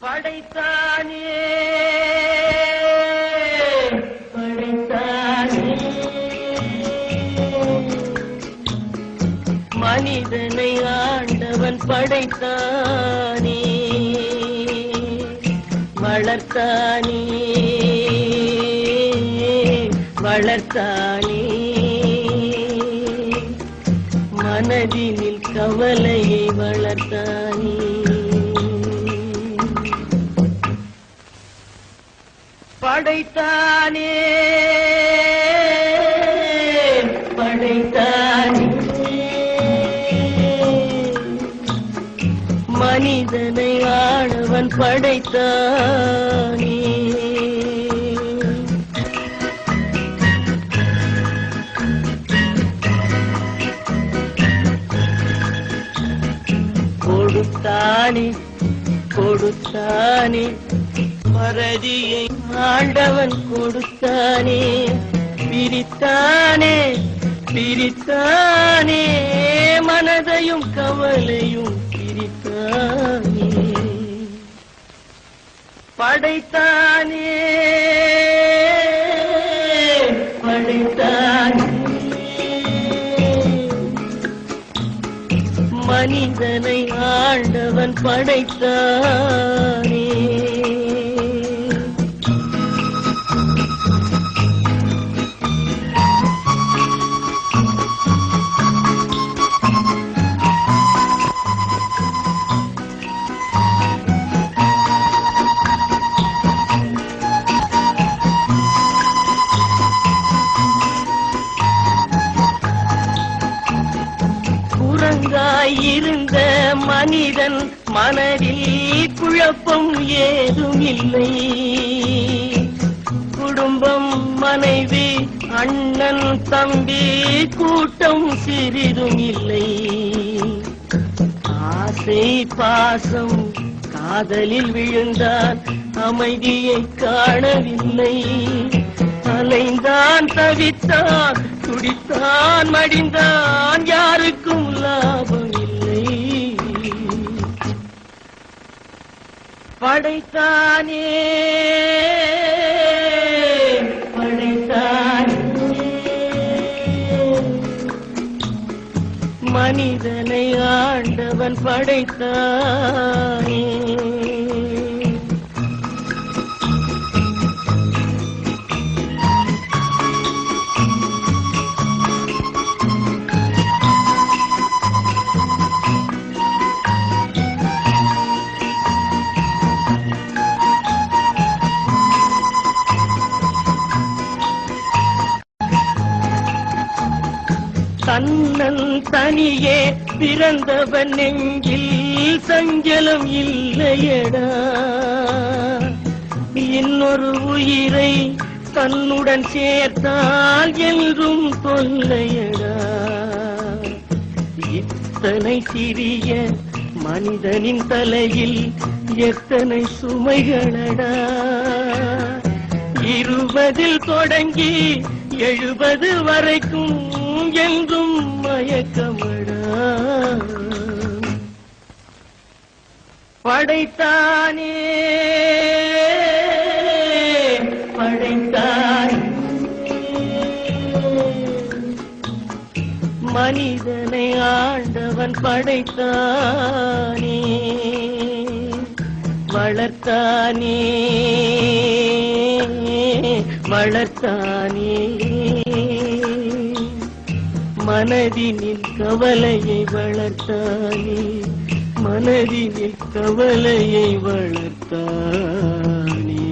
படைத்தானே. படைத்தானே. மனிதனை ஆண்டவன் படைத்தானே. வளர்த்தானே. வளர்த்தானே. மனதினில் கவலையை வளர்த்த படைத்தானே. படைத்தானே. மனிதனை ஆளவன் படைத்தானே. கொடுத்தானே கொடுத்தானே. மறதியை ஆண்டவன் கொடுத்தானே. பிரித்தானே பிரித்தானே. மனதையும் கவலையும் பிரித்தானே. படைத்தானே படைத்தானே. மனிதனை ஆண்டவன் படைத்தானே. இருந்த மனிதன் மனதில் குழப்பம் ஏதும் இல்லை குடும்பம் மனைவி அண்ணன் தம்பி கூட்டம் சிறிதும் இல்லை ஆசை பாசம் காதலில் விழுந்தான் அமைதியை காணவில்லை. அலைந்தான் தவித்தான் துடித்தான் மடிந்தான் யாருக்கும் லாபம் படைத்தானே. படைத்தானே. மனிதனை ஆண்டவன் படைத்தான். அண்ணன் தனியே பிறந்தவன் நெஞ்சில் சஞ்சலம் இல்லையடா. இன்னொரு உயிரை தன்னுடன் சேர்த்தால் என்றும் தொல்லையடா. இத்தனை சிறிய மனிதனின் தலையில் எத்தனை சுமைகளடா. இருபதில் தொடங்கி எழுபது வரைக்கும் என்றும் மயக்கமடா. படைத்தானே படைத்தானே. மனிதனை ஆண்டவன் படைத்தானே வளர்த்தானே. வளர்த்தானே. மனதினில் கவலையை வளர்த்தானே. மனதினில் கவலையை வளர்த்தானே.